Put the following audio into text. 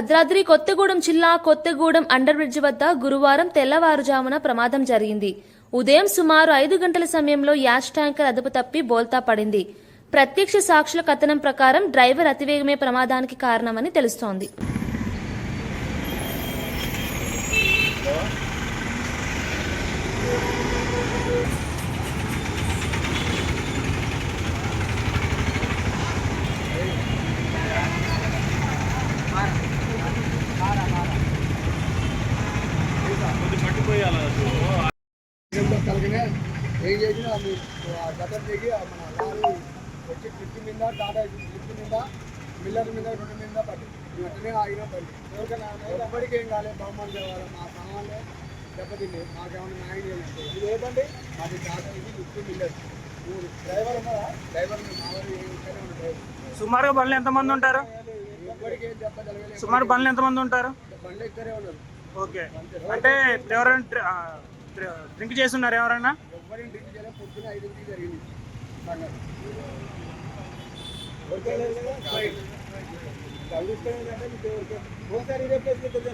భద్రాద్రి కొత్తగూడెం జిల్లా Kothagudem under bridge వద్ద గురువారం తెల్లవారుజామున ప్రమాదం జరిగింది. ఉదయం సుమారు ఐదు గంటల సమయంలో యాష్ ట్యాంకర్ అదుపు తప్పి బోల్తా పడింది. ప్రత్యక్ష సాక్షుల కథనం ప్రకారం డ్రైవర్ అతివేగమే ప్రమాదానికి కారణమని తెలుస్తోంది. కలిగినే ఏం చేసినా దిగి ఆ మన లారీ వచ్చి మీద టాటా మీద మిల్లర్ మీద రెండు మీద పడి ఆగిన ఎవరికైనా ఏం కాలేదు బహుమానం మా సామాన్లే దెబ్బతింది మాకేమైనా న్యాయం చేయాలంటే ఇది ఏంటండి మాది టాటా ఇది క్లిప్ మిల్లర్ మూడు డ్రైవర్ ఉన్నారా డ్రైవర్ సుమారుగా బండ్లు ఎంతమంది ఉంటారు సుమారు బండ్లు ఎంతమంది ఉంటారు? బండ్లు ఇక్కడే ఉన్నారు. ఓకే. అంటే ఇప్పుడు ఎవరైనా డ్రింక్ చేస్తున్నారు ఎవరైనా? డ్రింక్